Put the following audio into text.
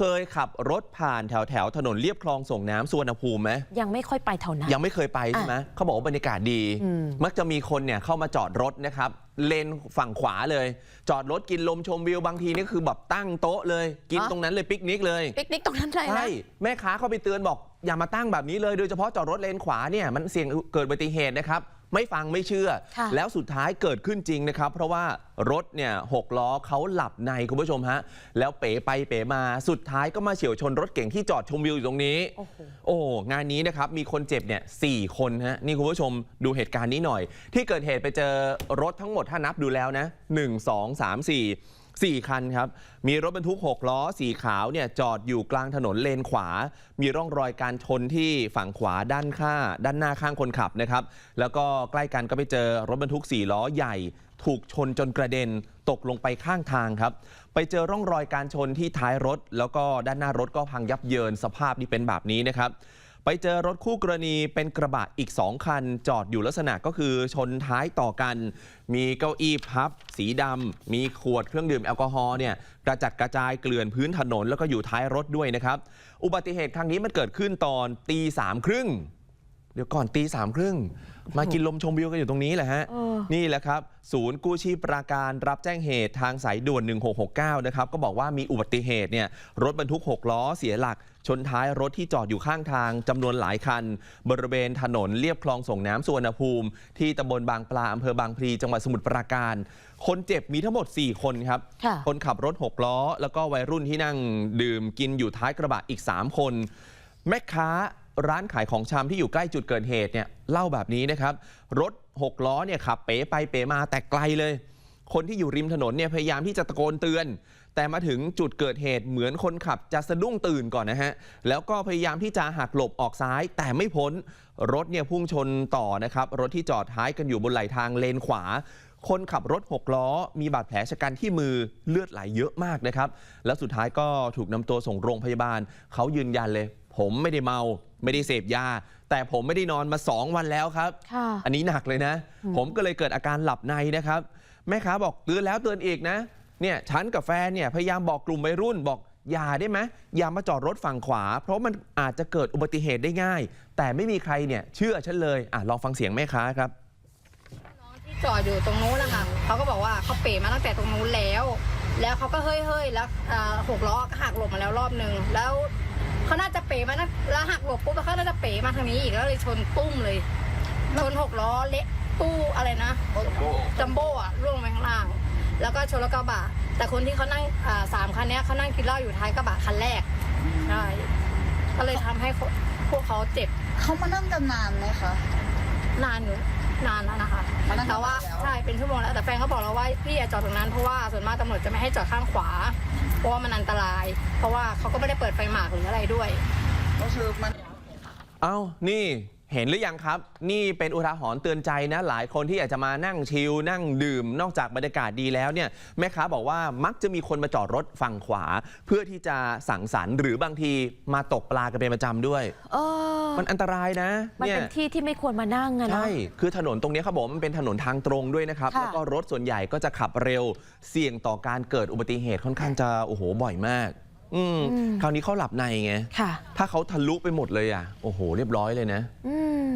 เคยขับรถผ่านแถวแถวๆถนนเลียบคลองส่งน้ำสุวรรณภูมิไหมยังไม่ค่อยไปแถวนั้น ยังไม่เคยไปใช่ไหมเขาบอกว่าบรรยากาศดีอืมมักจะมีคนเนี่ยเข้ามาจอดรถนะครับ เลนฝั่งขวาเลย จอดรถกินลมชมวิวบางทีนี่คือแบบตั้งโต๊ะเลย กินตรงนั้นเลยปิกนิกเลยปิกนิกตรงนั้นเลยนะใช่แม่ค้าเข้าไปเตือนบอกอย่ามาตั้งแบบนี้เลย โดยเฉพาะจอดรถเลนขวาเนี่ยมันเสี่ยงเกิดอุบัติเหตุนะครับ ไม่ฟังไม่เชื่อค่ะแล้วสุดท้ายเกิดขึ้นจริงนะครับ เพราะว่ารถเนี่ยหกล้อเขาหลับในคุณผู้ชมฮะ แล้วเป๋ไปเป๋มาสุดท้ายก็มาเฉียวชนรถเก่งที่จอดชมวิวอยู่ตรงนี้ โอ้โหโอ้งานนี้นะครับมีคนเจ็บเนี่ยสคนฮะนี่คุณผู้ชมดูเหตุการณ์นี้หน่อย ที่เกิดเหตุไปเจอรถทั้งหมดถ้านับดูแล้วนะ1 2 3 4 4 คันครับ มีรถบรรทุก 6 ล้อ สีขาวเนี่ยจอดอยู่กลางถนนเลนขวา มีร่องรอยการชนที่ฝั่งขวาด้านข้าด้านหน้าข้างคนขับนะครับ แล้วก็ใกล้กันก็ไปเจอรถบรรทุก 4 ล้อใหญ่ ถูกชนจนกระเด็นตกลงไปข้างทางครับ ไปเจอร่องรอยการชนที่ท้ายรถ แล้วก็ด้านหน้ารถก็พังยับเยินสภาพนี่เป็นแบบนี้นะครับ ไปเจอรถคู่กรณีเป็นกระบะอีก 2 คัน จอดอยู่ลักษณะก็คือชนท้ายต่อกัน มีเก้าอี้พับ สีดำ มีขวดเครื่องดื่มแอลกอฮอล์เนี่ยกระจัดกระจายเกลื่อนพื้นถนนแล้วก็อยู่ท้ายรถด้วยนะครับ อุบัติเหตุครั้งนี้มันเกิดขึ้นตอนตีสามครึ่ง เดี๋ยวก่อนตีสามครึ่งมากินลมชมวิวกันอยู่ตรงนี้แหละฮะเออนี่แหละครับ ศูนย์กู้ชีพปราการรับแจ้งเหตุทางสายด่วน 1669 นะครับ ก็บอกว่ามีอุบัติเหตุเนี่ยรถบรรทุก 6 ล้อเสียหลัก ชนท้ายรถที่จอดอยู่ข้างทางจำนวนหลายคัน บริเวณถนนเลียบคลองส่งน้ำสุวรรณภูมิ ที่ตำบลบางปลาอำเภอบางพลีจังหวัดสมุทรปราการ คนเจ็บมีทั้งหมด 4 คนครับค่ะคนขับรถ 6 ล้อ แล้วก็วัยรุ่นที่นั่งดื่มกินอยู่ท้ายกระบะอีก 3 คน แม่ค้า ร้านขายของชำที่อยู่ใกล้จุดเกิดเหตุเนี่ยเล่าแบบนี้นะครับ รถ 6 ล้อเนี่ยขับเป๋ไปเป๋มาแต่ไกลเลย คนที่อยู่ริมถนนเนี่ยพยายามที่จะตะโกนเตือน แต่มาถึงจุดเกิดเหตุเหมือนคนขับจะสะดุ้งตื่นก่อนนะฮะ แล้วก็พยายามที่จะหักหลบออกซ้ายแต่ไม่พ้น รถเนี่ยพุ่งชนต่อนะครับ รถที่จอดท้ายกันอยู่บนไหลทางเลนขวาคนขับรถ 6 ล้อ มีบาดแผลชะกันที่มือเลือดไหลเยอะมากนะครับ แล้วสุดท้ายก็ถูกนำตัวส่งโรงพยาบาล เขายืนยันเลย ผมไม่ได้เมาไม่ได้เสพยา แต่ผมไม่ได้นอนมา 2 วันแล้วครับค่ะอันนี้หนักเลยนะ ผมก็เลยเกิดอาการหลับในนะครับ แม่ค้าบอกเตือนแล้วเตือนอีกนะเนี่ยฉันกับแฟนเนี่ยพยายามบอกกลุ่มวัยรุ่นบอกอย่าได้ไหมอย่ามาจอดรถฝั่งขวา เพราะมันอาจจะเกิดอุบัติเหตุได้ง่าย แต่ไม่มีใครเนี่ยเชื่อฉันเลยอะลองฟังเสียงแม่ค้าครับน้องที่จอดอยู่ตรงนู้นนะคะเขาก็บอกว่าเขาเป๋มาตั้งแต่ตรงนู้นแล้ว แล้วเขาก็เฮ้ยเฮ้ยแล้วอ่าหกล้อหักหลบมาแล้วรอบหนึ่งแล้วเขาน่าจะ เป๋มานะแล้วหักหลบปุ๊บแล้วเขาน่าจะเป๋มาทางนี้อีกแล้วเลยชนตุ้มเลยชนหกล้อเละตู้อะไรนะจัมโบ้อะร่วงลงไปข้างล่าง แล้วก็ชนรถกระบะแต่คนที่เขานั่งอ่าสามคันเนี้ยเขานั่งกินเหล้าอยู่ท้ายกระบะคันแรกใช่ก็เลยทำให้พวกเขาเจ็บเขามานั่งกันนานไหมคะ นานอยู่นานแล้วนะคะมานั่งแต่ว่าแล้ว ใช่เป็นชั่วโมงแล้วแต่แฟนเขาบอกเราว่าพี่อย่าจอดตรงนั้นเพราะว่าส่วนมากตำรวจจะไม่ให้จอดข้างขวา เพราะว่ามันอันตราย เพราะว่าเขาก็ไม่ได้เปิดไฟหมากหรืออะไรด้วย ก็คือมัน เอ้า นี่ เห็นหรือยังครับ นี่เป็นอุทาหรณ์เตือนใจนะ หลายคนที่อยากจะมานั่งชิลนั่งดื่ม นอกจากบรรยากาศดีแล้วเนี่ยแม่ค้าบอกว่ามักจะมีคนมาจอดรถฝั่งขวา เพื่อที่จะสังสรรค์หรือบางทีมาตกปลากันเป็นประจำด้วยเออมันอันตรายนะมันเนี่ยเป็นที่ที่ไม่ควรมานั่งอะเนาะใช่คือถนนตรงนี้เขาบอกว่ามันเป็นถนนทางตรงด้วยนะครับค่ะแล้วก็รถส่วนใหญ่ก็จะขับเร็ว เสี่ยงต่อการเกิดอุบัติเหตุค่อนข้างจะโอ้โหบ่อยมาก อืมอืม คราวนี้เขาหลับในไง ค่ะ ถ้าเขาทะลุไปหมดเลยอะ โอ้โห เรียบร้อยเลยนะ อืม